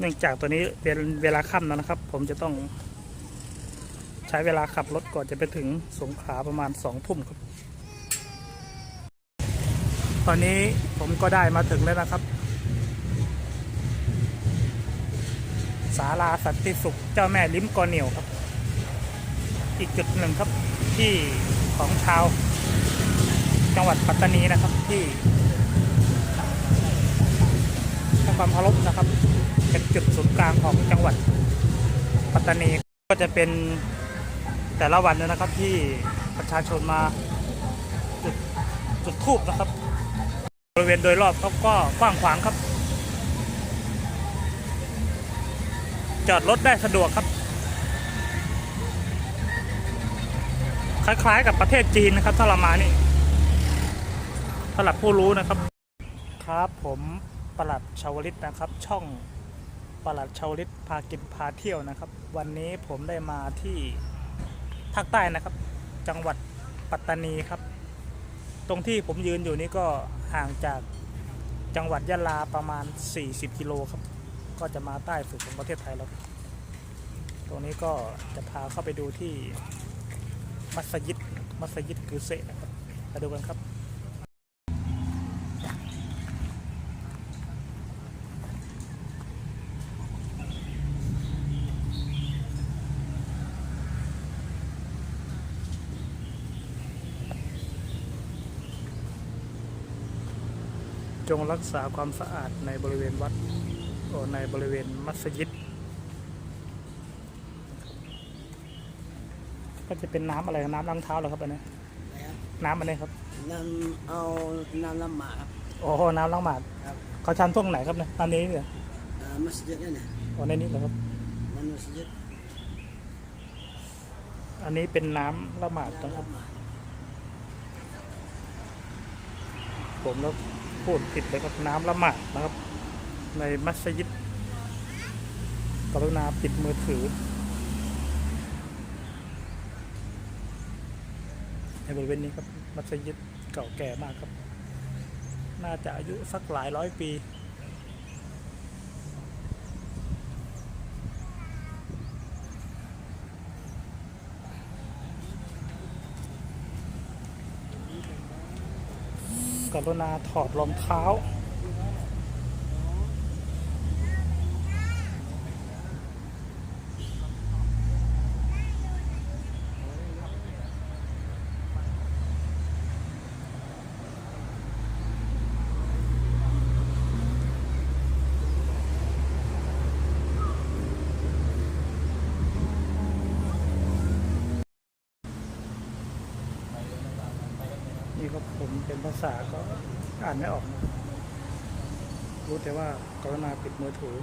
เนื่องจากตัวนี้เป็นเวลาค่ำแล้วนะครับ ผมจะต้อง ใช้เวลาขับรถก่อนจะไปถึงสงขลาประมาณสองทุ่มครับ ตอนนี้ผมก็ได้มาถึงแล้วนะครับศาลาสันติสุขเจ้าแม่ลิ้มกอเหนียวครับ อีกจุดหนึ่งครับที่ของชาว จังหวัดปัตตานีนะครับที่ให้ ความเคารพนะครับ เป็นจุดศูนย์กลางของจังหวัดปัตตานีก็จะเป็นแต่ละวันนะครับที่ประชาชนมาจุดจุดทูบนะครับ บริเวณโดยรอบเขาก็กว้างขวางครับ จอดรถได้สะดวกครับ คล้ายๆกับประเทศจีนนะครับถ้าเรามานี่สำหรับผู้รู้นะครับ ครับผม ประหลัดชาวลิตนะครับ ช่องประหลัดชาวลิตพากินพาเที่ยวนะครับ วันนี้ผมได้มาที่ภาคใต้นะครับ จังหวัดปัตตานีครับ ตรงที่ผมยืนอยู่นี่ก็ห่างจากจังหวัดยะลาประมาณ 40 กิโลครับ ก็จะมาใต้สุดของประเทศไทยแล้ว ตรงนี้ก็จะพาเข้าไปดูที่มัสยิดมัสยิดกุเซนะครับมาดูกันครับ จงรักษาความสะอาดในบริเวณวัดโอในบริเวณมัสยิด ก็จะเป็นน้ำอะไรน้ำล้างเท้าเหรอครับอันนี้นะครับน้ำอะไรครับนำเอาน้ำละหมาดครับโอ้โหน้ำล้างหมาดครับเขาชันตรงไหนครับเนี่ยตอนนี้เนี่ยอ่ามัสยิดนี่นะโอ้ในนี้เหรอครับมันมัสยิดอันนี้เป็นน้ำละหมาดนะคน้ำรัละบหมาดผมแล้ว พูดผิดเลยครับน้ำละหมาดนะครับ ในมัสยิดกรุณาปิดมือถือ ในบริเวณนี้ครับ มัสยิดเก่าแก่มากครับ น่าจะอายุสักหลายร้อยปี กรุณาถอดรองเท้าับผมเป็นภาษาก็อ่านไม่ออกนะรู้แต่ว่ากรุณาปิดมือถือ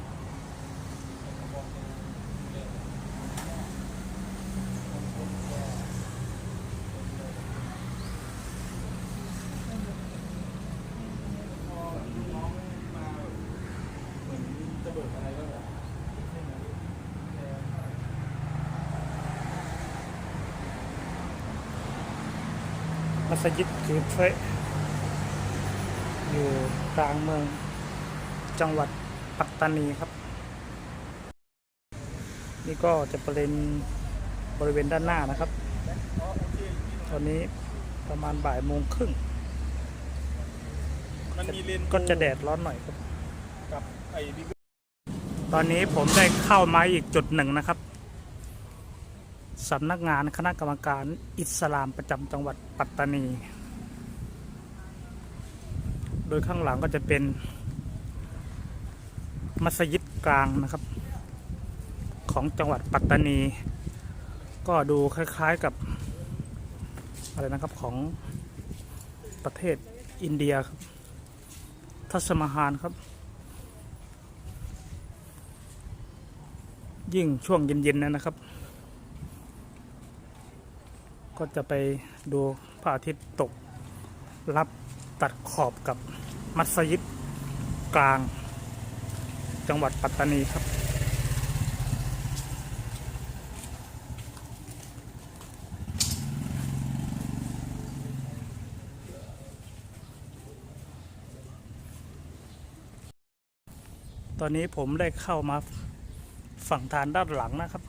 สยิดคือเฟะอยู่กลางเมืองจังหวัดปัตตานีครับ นี่ก็จะเป็นบริเวณด้านหน้านะครับ ตอนนี้ประมาณบ่ายโมงครึ่งมันมีเลนก็จะแดดร้อนหน่อยครับกับไอ้บิ๊กตอนนี้ผมได้เข้ามาอีกจุดหนึ่งนะครับ สำนักงานคณะกรรมการอิสลามประจำจังหวัดปัตตานี โดยข้างหลังก็จะเป็น มัสยิดกลางนะครับ ของจังหวัดปัตตานี ก็ดูคล้ายๆกับ อะไรนะครับของประเทศอินเดียครับทัศมหารครับ ยิ่งช่วงเย็นๆนะครับ ก็จะไปดูพระอาทิตย์ตก รับตัดขอบกับมัสยิดกลาง จังหวัดปัตตานีครับ ตอนนี้ผมได้เข้ามาฝั่งฐานด้านหลังนะครับ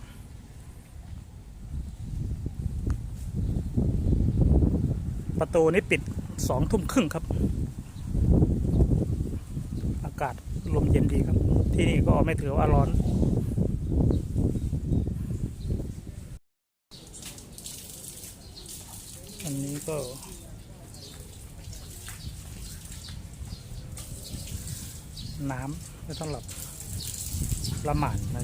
ประ ตูนี้ปิดสองทุ่มครึ่งครับ อากาศลมเย็นดีครับ ที่นี่ก็ไม่ถือว่าร้อน อันนี้ก็น้ำไม่ต้องหลับละหมาดเล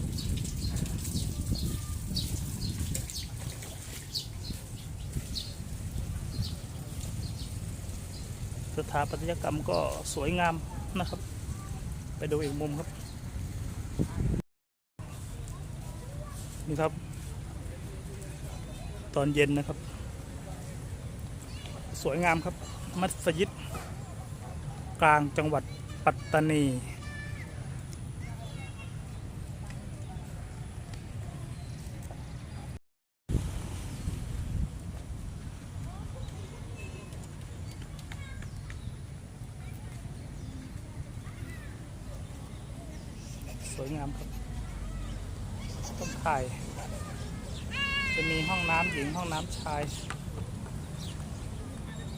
สถาปัตยกรรมก็สวยงามนะครับ ไปดูอีกมุมครับ นี่ครับ ตอนเย็นนะครับ สวยงามครับ มัสยิด กลางจังหวัดปัตตานี สวยงามครับต้นไผ่จะมีห้องน้ำหญิงห้องน้ำชาย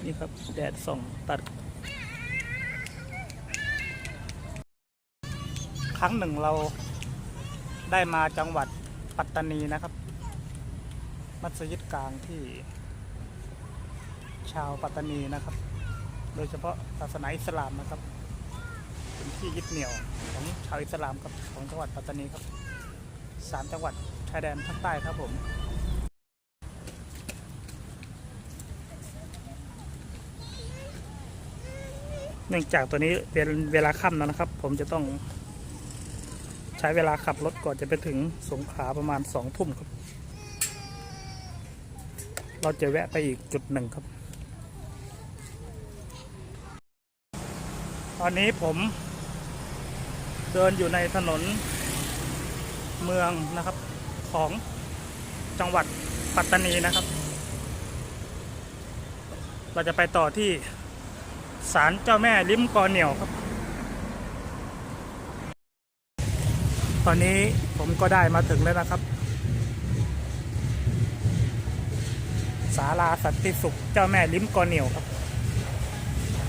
นี่ครับแดดส่องตัด ครั้งหนึ่งเราได้มาจังหวัดปัตตานีนะครับ มัสยิดกลางที่ ชาวปัตตานีนะครับ โดยเฉพาะศาสนาอิสลามนะครับ เป็นที่ยึดเหนี่ยวของชาวอิสลามครับของจังหวัดปัตตานีครับสามจังหวัดชายแดนภาคใต้ครับผมเนื่องจากตัวนี้เป็นเวลาค่ำแล้วนะครับ ผมจะต้องใช้เวลาขับรถก่อนจะไปถึงสงขลาประมาณสองทุ่มครับ เราจะแวะไปอีกจุดหนึ่งครับ ตอนนี้ผม เดินอยู่ในถนนเมืองนะครับของจังหวัดปัตตานีนะครับ เราจะไปต่อที่ศาลเจ้าแม่ลิ้มกอเหนียวครับ ตอนนี้ผมก็ได้มาถึงแล้วนะครับศาลาสันติสุขเจ้าแม่ลิ้มกอเหนียวครับ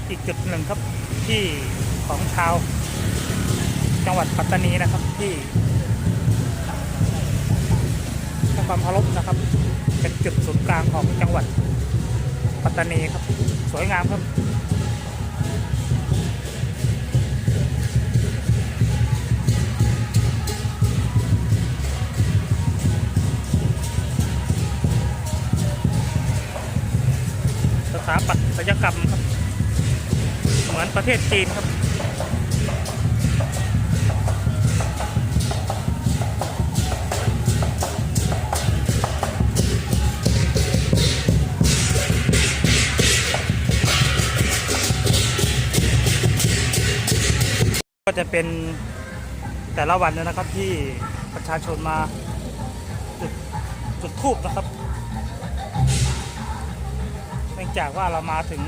อีกจุดหนึ่งครับที่ของชาว จังหวัดปัตตานีนะครับที่ให้ความเคารพนะครับ เป็นจุดศูนย์กลางของจังหวัดปัตตานีครับ สวยงามครับสถาปัตยกรรมครับ เหมือนประเทศจีนครับ จะเป็นแต่ละวันนะครับ ที่ประชาชนมาจุดจุดทูบนะครับเนื่องจากว่าเรามาถึง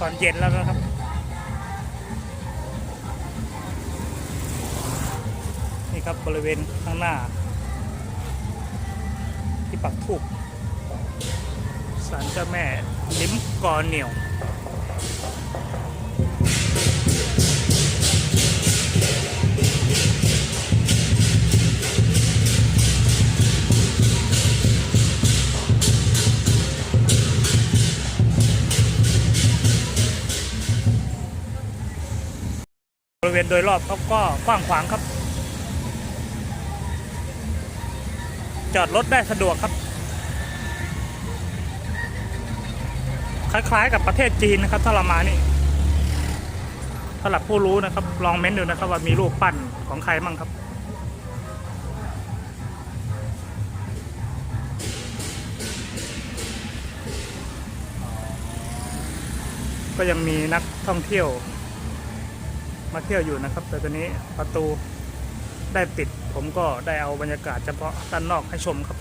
ตอนเย็นแล้วนะครับนี่ครับบริเวณข้างหน้า ที่ปักทูบศาลเจ้าแม่ลิ้มกอเหนียว โดยรอบเขาก็กว้างขวางครับ จอดรถได้สะดวกครับ คล้ายๆกับประเทศจีนนะครับ ถ้าเรามานี่สำหรับผู้รู้นะครับ ลองเม้นดูนะครับ ว่ามีรูปปั้นของใครมั่งครับก็ยังมีนักท่องเที่ยว มาเที่ยวอยู่นะครับ แต่ตอนนี้ประตูได้ปิด ผมก็ได้เอาบรรยากาศเฉพาะด้านนอกให้ชมครับ